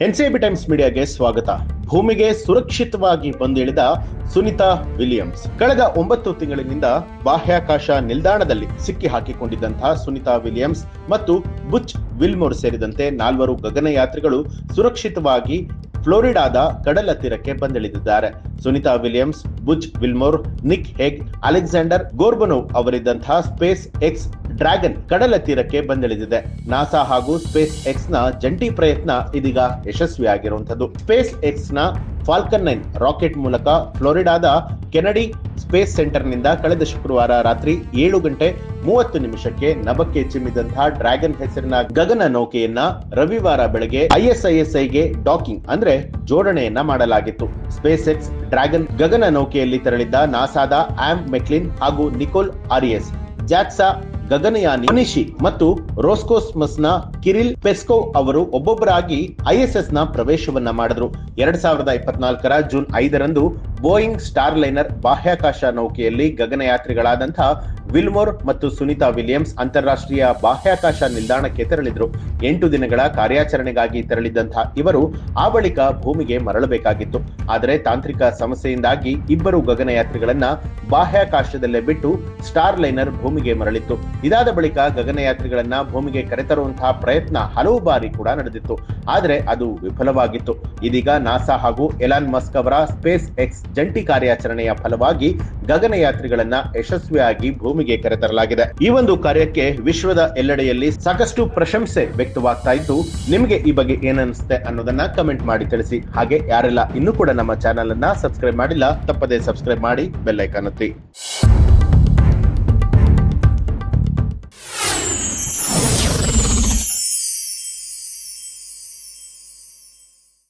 NCB times ಮೀಡಿಯಾಗೆ ಸ್ವಾಗತ. ಭೂಮಿಗೆ ಸುರಕ್ಷಿತವಾಗಿ ಬಂದಿಳಿದ ಸುನಿತಾ ವಿಲಿಯಮ್ಸ್. ಕಳೆದ ಒಂಬತ್ತು ತಿಂಗಳಿನಿಂದ ಬಾಹ್ಯಾಕಾಶ ನಿಲ್ದಾಣದಲ್ಲಿ ಸಿಕ್ಕಿ ಹಾಕಿಕೊಂಡಿದ್ದಂತಹ ಸುನಿತಾ ವಿಲಿಯಮ್ಸ್ ಮತ್ತು ಬುಚ್ ವಿಲ್ಮೋರ್ ಸೇರಿದಂತೆ ನಾಲ್ವರು ಗಗನಯಾತ್ರಿಗಳು ಸುರಕ್ಷಿತವಾಗಿ ಫ್ಲೋರಿಡಾದ ಕಡಲ ತೀರಕ್ಕೆ ಬಂದಿಳಿದಿದ್ದಾರೆ. Sunita Williams, Butch Wilmore, Nick Hague, Alexander Gorbunov ಅವರಿದ್ದಂತಹ SpaceX Dragon ಕಡಲ ತೀರಕ್ಕೆ ಬಂದಿಳಿದಿದೆ. ನಾಸಾ ಹಾಗೂ ಸ್ಪೇಸ್ ಎಕ್ಸ್ನ ಜಂಟಿ ಪ್ರಯತ್ನ ಇದೀಗ ಯಶಸ್ವಿಯಾಗಿರುವಂತದ್ದು ಸ್ಪೇಸ್ ಎಕ್ಸ್ನ ಫಾಲ್ಕನ್ ನೈನ್ ರಾಕೆಟ್ ಮೂಲಕ ಫ್ಲೋರಿಡಾದ ಕೆನಡಿ ಸ್ಪೇಸ್ ಸೆಂಟರ್ನಿಂದ ಕಳೆದ ಶುಕ್ರವಾರ ರಾತ್ರಿ ಏಳು ಗಂಟೆ ಮೂವತ್ತು ನಿಮಿಷಕ್ಕೆ ನಭಕ್ಕೆ ಚಿಮ್ಮಿದಂತಹ ಡ್ರ್ಯಾಗನ್ ಹೆಸರಿನ ಗಗನ ನೌಕೆಯನ್ನ ರವಿವಾರ ಬೆಳಗ್ಗೆ ಐಎಸ್ಐಎಸ್ಐಗೆ ಡಾಕಿಂಗ್ ಅಂದ್ರೆ ಜೋಡಣೆಯನ್ನ ಮಾಡಲಾಗಿತ್ತು. ಸ್ಪೇಸ್ ಎಕ್ಸ್ ಡ್ರ್ಯಾಗನ್ ಗಗನ ನೌಕೆಯಲ್ಲಿ ತೆರಳಿದ್ದ ನಾಸಾದ ಆಮ್ ಮೆಕ್ಲಿನ್ ಹಾಗೂ ನಿಕೋಲ್ ಆರಿಯಸ್, ಜಾಕ್ಸಾ ಗಗನಯಾನಿ ಮನಿಷಿ ಮತ್ತು ರೋಸ್ಕೋಸ್ಮಸ್ನ ಕಿರಿಲ್ ಪೆಸ್ಕೋ ಅವರು ಒಬ್ಬೊಬ್ಬರಾಗಿ ಐಎಸ್ಎಸ್ನ ಪ್ರವೇಶವನ್ನ ಮಾಡಿದ್ರು. ಎರಡ್ ಸಾವಿರದ ಇಪ್ಪತ್ನಾಲ್ಕರ ಜೂನ್ ಐದರಂದು ಬೋಯಿಂಗ್ ಸ್ಟಾರ್ ಲೈನರ್ ಬಾಹ್ಯಾಕಾಶ ನೌಕೆಯಲ್ಲಿ ಗಗನಯಾತ್ರಿಗಳಾದಂತಹ ವಿಲ್ಮೋರ್ ಮತ್ತು ಸುನಿತಾ ವಿಲಿಯಮ್ಸ್ ಅಂತಾರಾಷ್ಟ್ರೀಯ ಬಾಹ್ಯಾಕಾಶ ನಿಲ್ದಾಣಕ್ಕೆ ತೆರಳಿದ್ರು. ಎಂಟು ದಿನಗಳ ಕಾರ್ಯಾಚರಣೆಗಾಗಿ ತೆರಳಿದ್ದಂತಹ ಇವರು ಆ ಬಳಿಕ ಭೂಮಿಗೆ ಮರಳಬೇಕಾಗಿತ್ತು. ಆದರೆ ತಾಂತ್ರಿಕ ಸಮಸ್ಯೆಯಿಂದಾಗಿ ಇಬ್ಬರು ಗಗನಯಾತ್ರಿಗಳನ್ನ ಬಾಹ್ಯಾಕಾಶದಲ್ಲೇ ಬಿಟ್ಟು ಸ್ಟಾರ್ ಲೈನರ್ ಭೂಮಿಗೆ ಮರಳಿತ್ತು. ಇದಾದ ಬಳಿಕ ಗಗನಯಾತ್ರಿಗಳನ್ನ ಭೂಮಿಗೆ ಕರೆತರುವಂತಹ ಪ್ರಯತ್ನ ಹಲವು ಬಾರಿ ಕೂಡ ನಡೆದಿತ್ತು. ಆದರೆ ಅದು ವಿಫಲವಾಗಿತ್ತು. ಇದೀಗ ನಾಸಾ ಹಾಗೂ ಎಲಾನ್ ಮಸ್ಕ್ ಅವರ ಸ್ಪೇಸ್ ಎಕ್ಸ್ ಜಂಟಿ ಕಾರ್ಯಾಚರಣೆಯ ಫಲವಾಗಿ ಗಗನಯಾತ್ರಿಗಳನ್ನ ಯಶಸ್ವಿಯಾಗಿ ಭೂಮಿಗೆ ಕರೆತರಲಾಗಿದೆ. ಈ ಒಂದು ಕಾರ್ಯಕ್ಕೆ ವಿಶ್ವದ ಎಲ್ಲೆಡೆಯಲ್ಲಿ ಸಾಕಷ್ಟು ಪ್ರಶಂಸೆ ವ್ಯಕ್ತವಾಗ್ತಾ ಇದ್ದು, ನಿಮಗೆ ಈ ಬಗ್ಗೆ ಏನನ್ಸುತ್ತೆ ಅನ್ನೋದನ್ನ ಕಮೆಂಟ್ ಮಾಡಿ ತಿಳಿಸಿ. ಹಾಗೆ ಯಾರೆಲ್ಲ ಇನ್ನೂ ಕೂಡ ನಮ್ಮ ಚಾನೆಲ್ ಅನ್ನ ಸಬ್ಸ್ಕ್ರೈಬ್ ಮಾಡಿಲ್ಲ, ತಪ್ಪದೇ ಸಬ್ಸ್ಕ್ರೈಬ್ ಮಾಡಿ, ಬೆಲ್ ಐಕಾನ್ ಒತ್ತಿ.